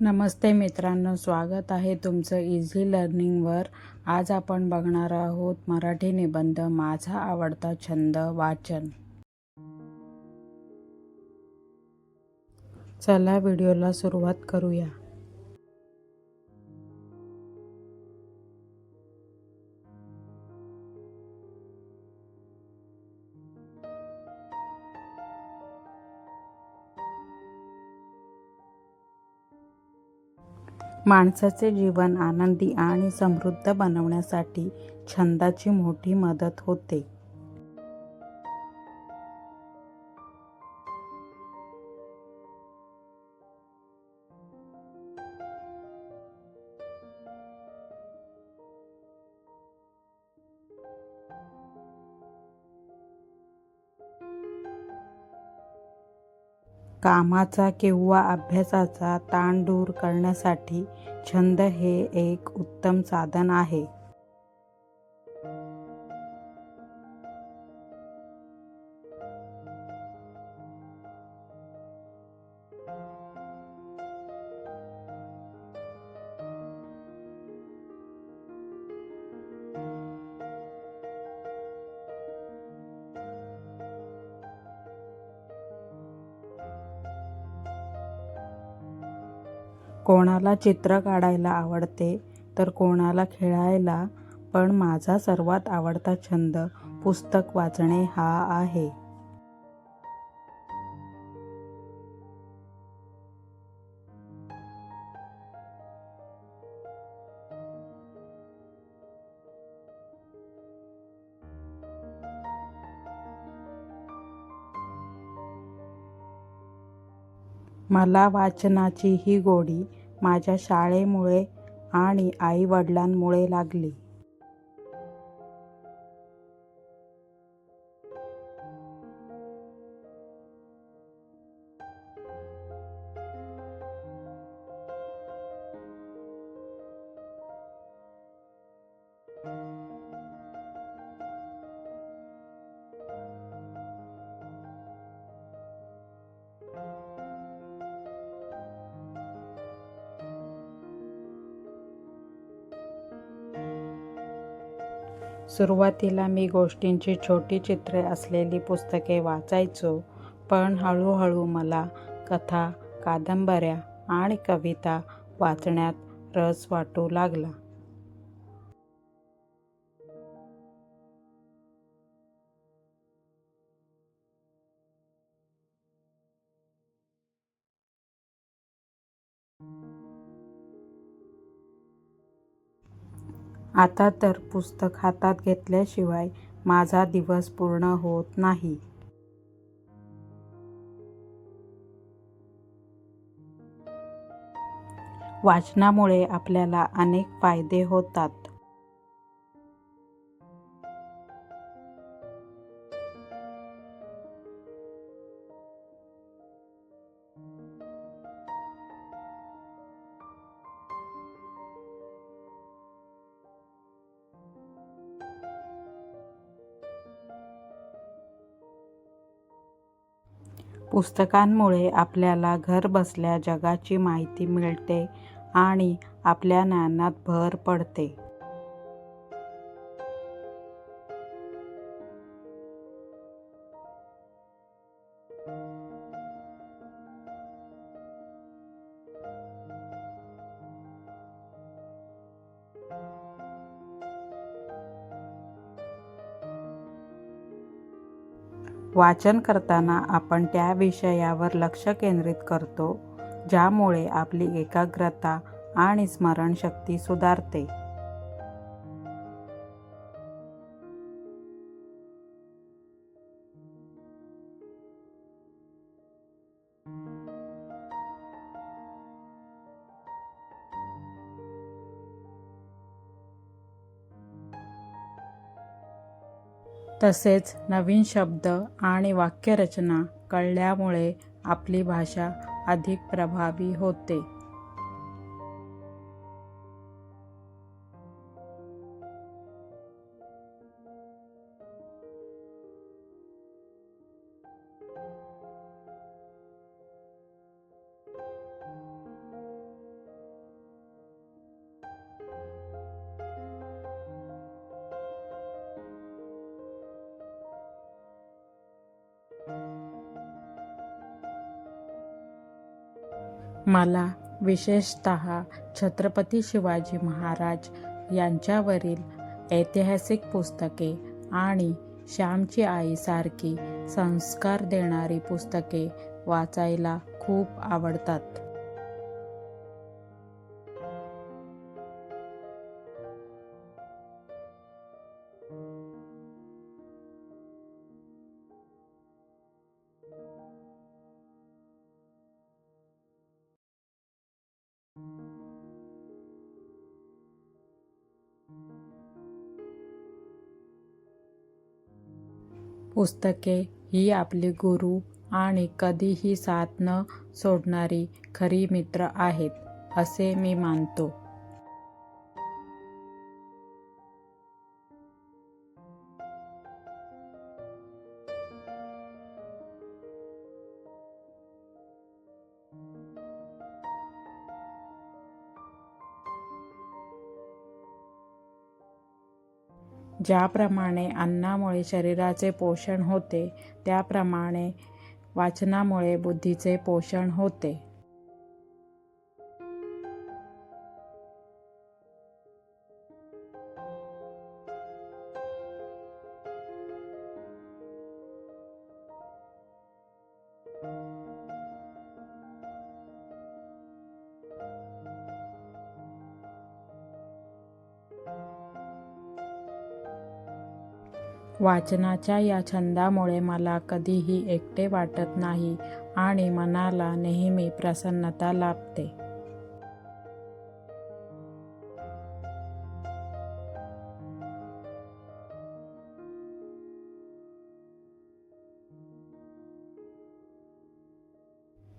नमस्ते मित्रांनो स्वागत आहे तुमचं इझी लर्निंगवर आज आपण बघणार आहोत मराठी निबंध माझा आवडता छंद वाचन. चला व्हिडिओला सुरुवात करूया. माणसाचे जीवन आनंदी आणि समृद्ध बनवण्यासाठी छंदाची मोठी मदत होते. कामाचा किंवा अभ्यासाचा ताण दूर करण्यासाठी छंद हे एक उत्तम साधन आहे. कोणाला चित्र काढायला आवडते तर कोणाला खेळायला पण माझा सर्वात आवडता छंद पुस्तक वाचणे हा आहे. मला वाचनाची ही गोडी माझ्या शाळेमुळे आणि आईवडिलांमुळे लागली. सुरुवातीला मी गोष्टींची छोटी चित्रे असलेली पुस्तके वाचायचो पण हळूहळू मला कथा कादंबऱ्या आणि कविता वाचण्यात रस वाटू लागला. आता तर पुस्तक हातात घेतल्याशिवाय माझा दिवस पूर्ण होत नाही. वाचनामुळे आपल्याला अनेक फायदे होतात. पुस्तकांमुळे आपल्याला घरबसल्या जगाची माहिती मिळते आणि आपल्या ज्ञानात भर पडते. वाचन करताना आपण त्या विषयावर लक्ष केंद्रित करतो ज्यामुळे आपली एकाग्रता आणि स्मरणशक्ती सुधारते. तसेच नवीन शब्द आणि वाक्यरचना कळल्यामुळे आपली भाषा अधिक प्रभावी होते. मला विशेषत छत्रपती शिवाजी महाराज यांच्यावरील ऐतिहासिक पुस्तके आणि श्यामची आईसारखी संस्कार देणारी पुस्तके वाचायला खूप आवडतात. पुस्तके ही आपली गुरु आणि कधीही साथ न सोडणारी खरी मित्र आहेत असे मी मानतो. ज्याप्रमाणे अन्नामुळे शरीराचे पोषण होते त्याप्रमाणे वाचनामुळे बुद्धीचे पोषण होते. वाचनाच्या या छंदामुळे मला कधीही एकटे वाटत नाही आणि मनाला नेहमी प्रसन्नता लाभते.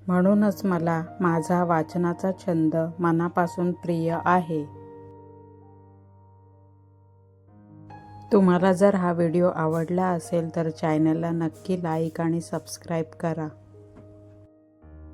म्हणूनच मला माझा वाचनाचा छंद मनापासून प्रिय आहे. तुम्हाला जर हा व्हिडिओ आवडला असेल तर चॅनलला नक्की लाईक आणि सबस्क्राईब करा.